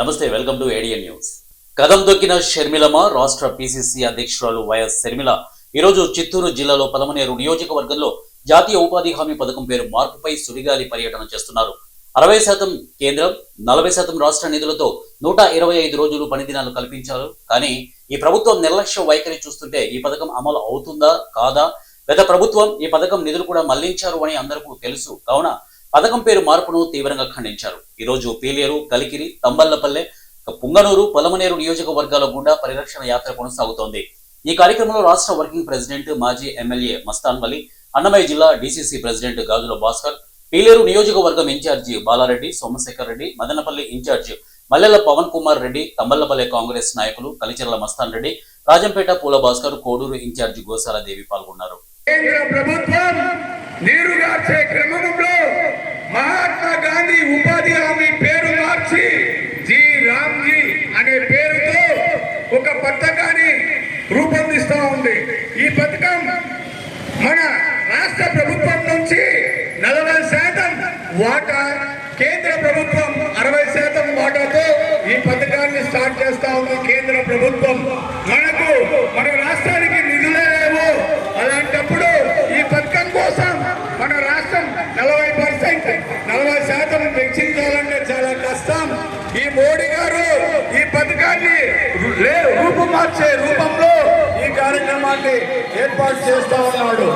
నమస్తే welcome to ఏడియన్ news కదం దొక్కిన షర్మిలమ్మ రాష్ట్ర PCC అధ్యక్షురాలు వైఎస్ షర్మిల. ఈరోజు చిత్తూరు జిల్లాలో పలమనేరు నియోజకవర్గంలో జాతీయ ఉపాధి హామీ పథకం పేరు మార్పుపై సుడిగాలి పర్యటన చేస్తున్నారు. అరవై శాతం కేంద్రం నలభై శాతం రాష్ట్ర నిధులతో నూట ఇరవై ఐదు రోజులు పనిదినాలు కల్పించారు. కానీ ఈ ప్రభుత్వం నిర్లక్ష్య వైఖరి చూస్తుంటే ఈ పథకం అమలు అవుతుందా కాదా? గత ప్రభుత్వం ఈ పథకం నిధులు కూడా మళ్ళించారు అని అందరికీ తెలుసు. కావున పథకం పేరు మార్పును తీవ్రంగా ఖండించారు. ఈరోజు పీలేరు కలికిరి తంబల్లపల్లె పుంగనూరు పొలమనేరు నియోజకవర్గాల గుండా పరిరక్షణ యాత్ర కొనసాగుతోంది. ఈ కార్యక్రమంలో రాష్ట్ర వర్కింగ్ ప్రెసిడెంట్ మాజీ ఎమ్మెల్యే మస్తాన్ వలి అన్నమయ్య జిల్లా డీసీసీ ప్రెసిడెంట్ గాజుల భాస్కర్ పీలేరు నియోజకవర్గం in charge Balareddy Somasekhar Reddy Madanapalle in charge Mallela Pavan Kumar Reddy Thammallapalle Congress నాయకులు కలిచెర్ల మస్తాన్ రెడ్డి రాజంపేట పూల భాస్కర్ కోడూరు ఇన్ఛార్జి గోసాల దేవి పాల్గొన్నారు కేంద్ర ప్రభుత్వం నీరుగార్చే క్రమంలో మహాత్మా గాంధీ ఉపాధి హామీ పేరు మార్చి జి రామ్జీ అనే పేరుతో ఒక పథకాన్ని రూపొందిస్తూ ఉంది. ఈ పథకం మన రాష్ట్ర ప్రభుత్వం నుంచి నలభై శాతం వాటా కేంద్ర ప్రభుత్వం అరవై శాతం వాటాతో ఈ పథకాన్ని స్టార్ట్ చేస్తా ఉంది కేంద్ర ప్రభుత్వం. మనకు మన రాష్ట్రానికి నిధులే లేవు. అలాంటప్పుడు ఈ పథకం కోసం మన రాష్ట్రం నలభై పర్సెంట్ నలభై శాతం వెచ్చించాలంటే చాలా కష్టం. ఈ మోడీ గారు ఈ పథకాన్ని లే- రూపుమార్చే ఏర్పాటు చేస్తా ఉన్నాడు.